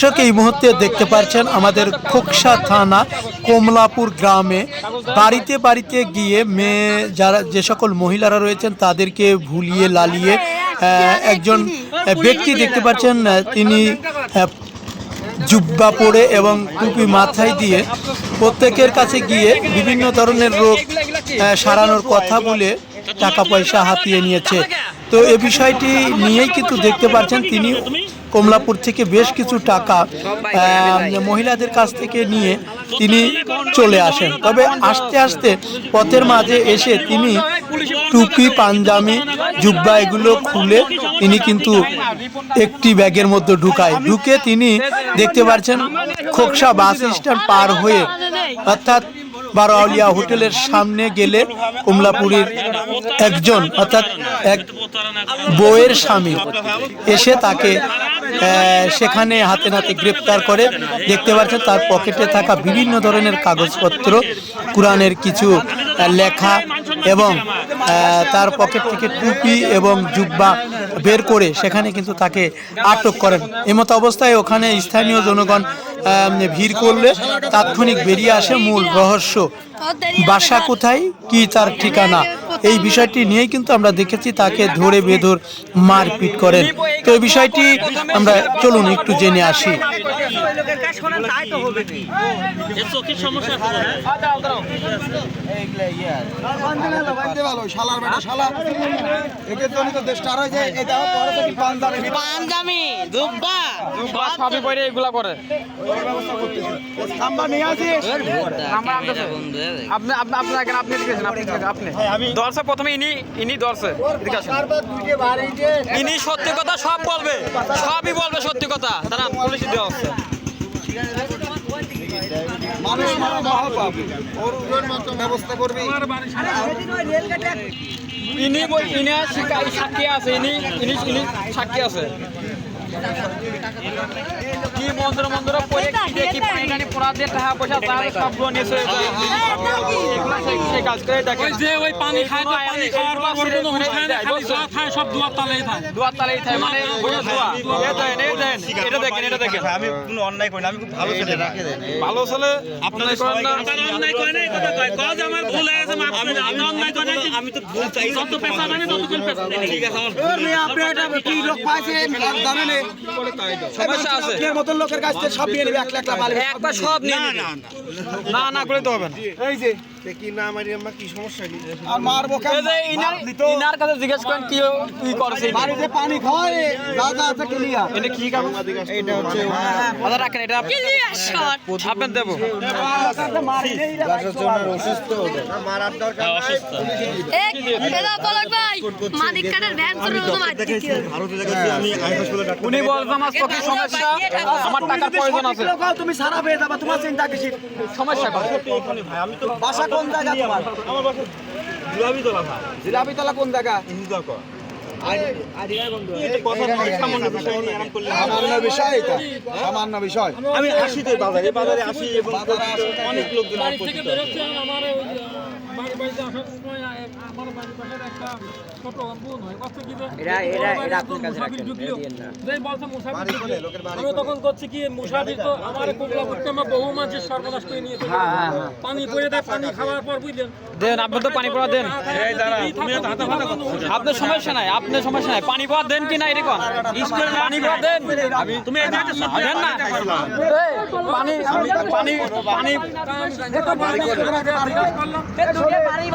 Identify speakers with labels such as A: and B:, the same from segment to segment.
A: দর্শক এই মুহূর্তে দেখতে পাচ্ছেন আমাদের খোকসা থানা, কমলাপুর গ্রামে। বাড়িতে বাড়িতে গিয়ে মেয়ে যারা, যে সকল মহিলারা রয়েছেন, তাদেরকে ভুলিয়ে লালিয়ে একজন ব্যক্তি দেখতে পাচ্ছেন তিনি জুব্বা পরে এবং টুপি মাথায় দিয়ে প্রত্যেকের কাছে গিয়ে বিভিন্ন ধরনের রোগ সারানোর কথা বলে টাকা পয়সা হাতিয়ে নিয়েছে। তো এ বিষয়টি নিয়েই কিন্তু দেখতে পাচ্ছেন তিনি কমলাপুর থেকে বেশ কিছু টাকা মহিলাদের কাছ থেকে নিয়ে তিনি চলে আসেন। তবে আস্তে আস্তে পথের মাঝে এসে তিনি টুপি পাঞ্জামি জুব্বা এগুলো খুলে তিনি কিন্তু একটি ব্যাগের মধ্যে ঢুকায়। ঢুকে তিনি দেখতে পাচ্ছেন খোকসা বাস স্ট্যান্ড পার হয়ে অর্থাৎ বারোয়ালিয়া হোটেলের সামনে গেলে কমলাপুরের একজন, অর্থাৎ এক বউয়ের স্বামী এসে তাকে সেখানে হাতে নাতে গ্রেপ্তার করে। দেখতে পাচ্ছেন তার পকেটে থাকা বিভিন্ন ধরনের কাগজপত্র, কোরআনের কিছু লেখা এবং তার পকেট থেকে টুপি এবং জুব্বা বের করে সেখানে কিন্তু তাকে আটক করেন। এমতো অবস্থায় ওখানে স্থানীয় জনগণ ভিড় করলে তাৎক্ষণিক বেরিয়ে আসে মূল রহস্য। বাসা কোথায়? কি তার ঠিকানা? এই বিষয়টি নিয়েই কিন্তু আমরা দেখেছি তাকে ধরে বেধর মারপিট করেন। তো এই বিষয়টি আমরা চলুন একটু জেনে আসি।
B: তো
C: পাঞ্জামি দুব্বা
D: সবই পরে এগুলা করে
B: খাম্বা নিয়ে আসিস
D: আমরা আনতেছে। আপনি আপনি আপনি আপনি এদিকে আপনি আপনি। দর্শক প্রথমে ইনি ইনি দর্শক ইনি সত্যি কথা সব বলবে সবই বলবে সত্যি কথা। তারা পুলিশ দেওয়া হচ্ছে।
B: মানুষ মারা মহাপাপ ওর ওর ব্যবস্থা করবি।
D: ইনি ইনি সাক্ষী আছে ইনি ইনি ইনি সাক্ষী আছে। কি মন্দির মন্দির? পরে কি দিয়ে পানি টানি পড়া দিয়ে টাকা পয়সা তার সবগুলো নিয়ে চলে যায়। এগুলো সে- কাজ করে দেখেন।
E: ওই যে ওই পানি খায় তো পানি খাওয়ার পর ওর কোনো হুঁশ থাকে না, খালি যা খায় সব দুয়ার তলেই থাকে।
D: দুয়ার তালেই থাকে মানে ওই দোয়া। এ দেন এ দেন এটা দেখেন এটা দেখেন।
F: আমি কোনো অন্যায় করি না আমি খুব ভালো ছেলে।
D: ভালো ছেলে আপনাদের করেন না।
E: আমার অন্যায় করে নাই, কথা কয়। কয় আমার ভুল হয়ে মাফ করে দাও। আমি অন্যায় করে নাই,
F: আমি তো ভুল চাই
E: যত পেশা মানে ততক্ষণ পেশা।
F: ঠিক আছে আমার
B: আপনি এটা কি লোক পাইছেন? জানেন
D: সমস্যা আছে।
B: আপনার মতন লোকের কাছ থেকে সব নিয়ে নেবে এক লাখ টাকা মাল
D: একবার সব নিয়ে না। না না করে তো হবে না।
B: এই যে
F: কি না মারি আমার কি সমস্যা নেই
B: আর মারবো কেন
D: ইনার ইনার কাছে জিজ্ঞেস করেন কি কি করছে। ইনি।
B: বাড়িতে পানি খাওয়ায় যা যা আছে ক্লিয়ার
D: এটা কি কাগজ
F: এইটা হচ্ছে
D: রাখেন এটা আপনার দেবো।
F: অসুস্থ মারার দরকার
G: মালিক কাটার ভ্যান চলে মার দিতে
F: ভারতে দেখাচ্ছি আমি আই হাসপাতালে ডাক্তার
D: উনি বলছে আমার চোখের সমস্যা আমার টাকার প্রয়োজন আছে।
B: তুমি সারা পেয়ে যাবা তোমার চিন্তা কিসি
D: সমস্যা কর
F: ভাই আমি তো
B: বাসা কোন জায়গা তোমার?
F: আমার বাসা জুলাবি তোলা ভাই
B: জিলাপি তলা কোন জায়গা
F: হিন্দু কর এটা কথা নয় সামান্য বিষয় আমি আসি তো বাজারে। বাজারে আসি এবং অনেক লোকজন আমার
E: বাড়ি থেকে
F: পরিচিত।
E: বেরোচ্ছে, আমার ওই, আহ, বাড়ি বাড়িতে আসার সময়, আমার বাড়ির পাশের একটা ছোট বোন হয়। কষ্ট কি যে, বড় ভাই একজন মুসাফির ঢুকলো। যেই বলছে মুসাফির ঢুকলো, আমি তখন করছি কি মুসাফির তো আমার কুমড়া করতে আমার বহু মানুষের সর্বনাশ করে নিয়েছে পানি পড়ে দেয় পানি খাওয়ার পর বুঝলেন
D: দেন আপনি তো পানি পড়া দেন আপনার সমস্যা নাই আপনার সমস্যা নাই পানি পড়া দেন কি না এরকম পানি পড়া দেন তুমি এই দেন না এই, পানি পানি পানি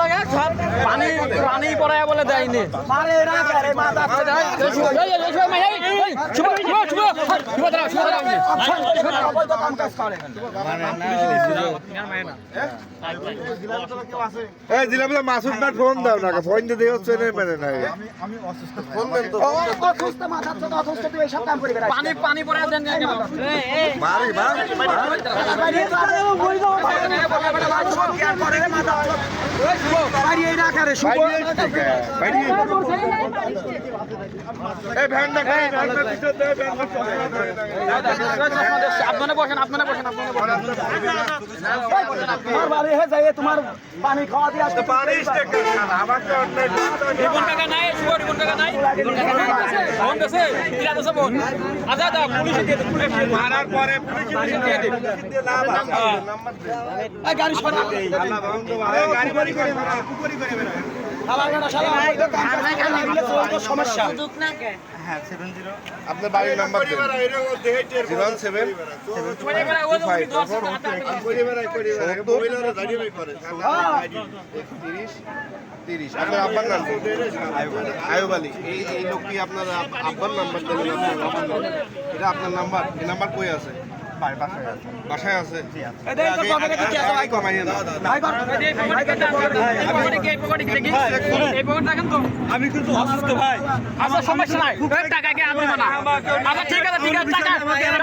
D: পানি পানি পড়ায় বলে দেয়নি
B: মারে
H: মাসুদ ভাই ফোন দাও না ফোন দিতে হচ্ছে না মানে
D: পানি পানি পড়ায় দেন কেন?
H: মারি
B: বাড়িয়ে রাখা রে শুভ।
H: এই ভ্যানটা খাই ভ্যানটা পিছন দেয় ভ্যানটা
D: আপনারা বসেন আপনারা বসেন আপনারা বসেন।
B: তোমার বাড়ি হে যাই তোমার পানি খাওয়া দিয়ে আসতে
H: পানি স্টেকার আমার তো অন্যায়
D: টাকা নাই। শুভ রিবন টাকা নাই। ফোন দেছে কিরা দেছে ফোন। আচ্ছা আচ্ছা পুলিশে দিয়ে দিন পুলিশে দিয়ে দিন
H: মারার পরে পুলিশে দিয়ে দিয়ে লাভ আছে নাম্বার দে
B: গাড়ি সরা
H: গাড়ি আপনার বাড়ির নাম্বার তিরিশ? তিরিশ। আব্বার নাম? আয়ুব আলী। এই লোকটি আপনার আব- আব্বার নাম্বার দেবেন? আপনার আব্বার নাম্বার। এটা আপনার নাম্বার। এই নাম্বার কই আছে? বাসায় আছে
B: দেখ ভাই ভাই
D: দেখি
F: আমি কিন্তু অসুস্থ ভাই
D: আচ্ছা সমস্যা নাই টাকা কে আপনি না আচ্ছা ঠিক আছে ঠিক আছে টাকা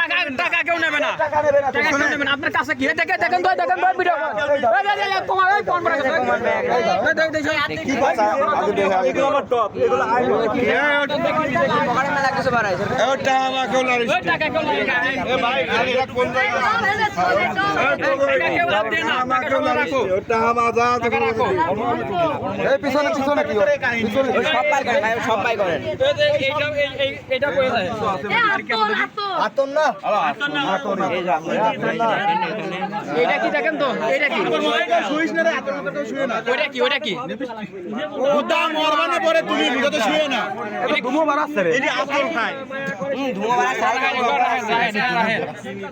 D: টাকা টাকা কেউ নেবে না
B: টাকা নেবে না
D: কেউ নেবে না আপনার কাছে কি এই দেখেন দেখেন তো দেখেন তো ভিডিও এই এই এই তোমার এই ফোন করে দেখ দেখ
H: দেখে
F: এগুলো আমার টপ এগুলো আই
H: ওটা আমাকে লারিস
D: ওই টাকা কেউ নেবে না
H: এ ভাই এটা কোন জায়গা
D: টাকা কেউ লাভ দিয়ে
B: পিছনে পিছনে কি পিছনে সব পাই করে সব পাই করে
D: এই যে এইটা এই- এই এইটা কই আছে
B: আতন না
D: এইটা কি দেখেন তো এইটা কি ওইটা কি ওইটা কি
B: উদা মরবানে পরে তুমি ভিডিওতে শুয়ে না এটা মারাচ্ছে রে
F: এটি আসল খায়
D: এই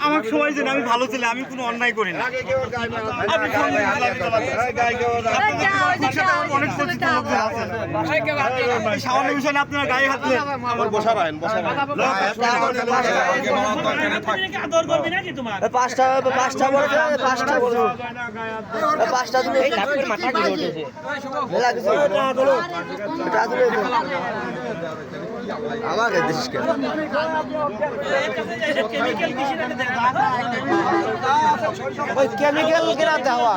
F: আমার সবাই জানে আমি ভালো ছেলে আমি কোনো অন্যায় করি না সামান্য বিষয় আপনারা গায়ে হাত
B: পাঁচটা পাঁচটা পাঁচটা তুমি মাথা আমাকে দিস কেন? ওই কেমিক্যাল গিরা দেওয়া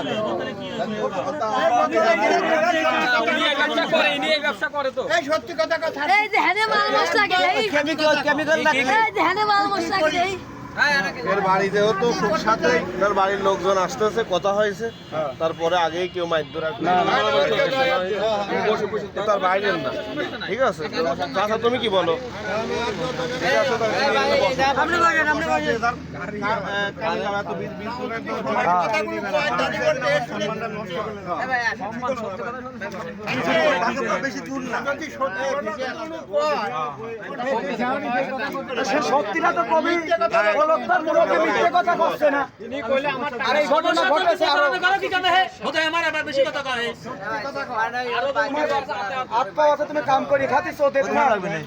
D: ব্যবসা করে ইনি এই
G: যে হেনে মাল মশলা গেলে
B: কেমিক্যাল কেমিক্যাল না
G: এই যে হেনে মাল মশলা গেলে
H: এর বাড়িতে তো খুব তার বাড়ির লোকজন আসতেছে কথা হয়েছে। তারপরে আগেই কেউ মাইক ধরে তার বাইরের না। ঠিক আছে? চাচা তুমি কি বলো? দূর না।
B: সত্যিটা তো কবি। অলক্তার মুখে মিথ্যে কথা বলছে না। আর এই ঘটনা ঘটেছে আরও হাত পা তুমি কাম করি খাতি চোদে তোমার। লাগবে না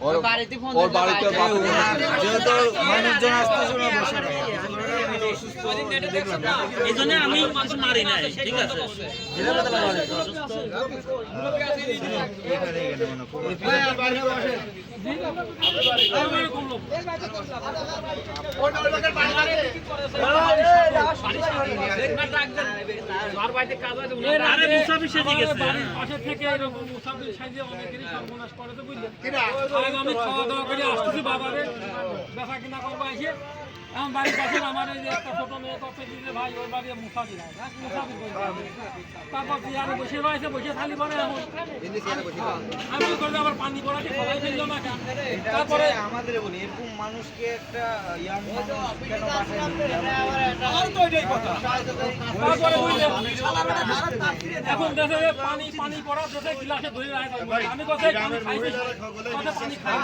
H: ওর বাড়িতে যেহেতু মানুষজন আসতেছে না বসে
C: এই জন্য আমি মারি নাই ঠিক আছে
E: বাবারে। দেখা কিনা করব এসে। আমার আমার এই একটা ছোট মেয়ে যে ভাই, ওর বাড়ি করতে তারপর চেয়ারে বসে রয়েছে, বসে খালি পরে আমি কি করব আবার পানি ফেলল? তারপরে
B: আমাদের বলি এরকম মানুষকে একটা ইয়াং
E: তো এটাই কথা। তারপরে এখন দেশে পানি পানি দেশে গিলাসে ধরে রাখা আমি কথা পানি খাইছি। কথা পানি খাই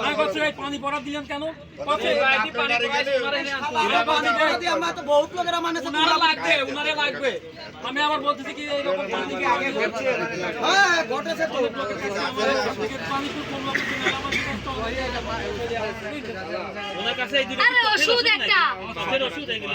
E: আমি কথা পানি পড়া দিলেন কেন? কথা পানি
B: বহুত লোকেরা মানে
E: উনারা লাগবে উনারে লাগবে। আমি আবার বলতেছি কি এইরকম পানি কি আগে ঘটছে
B: হ্যাঁ ঘটেছে তো।
E: পানি হয়
C: ওনার কাছে এই দুটো
G: ওষুধ একটা।
C: ওষুধ এগুলো।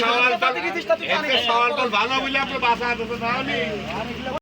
H: সওয়াল সওয়াল ভালো বলে আপনি বাসা আছে তাহলে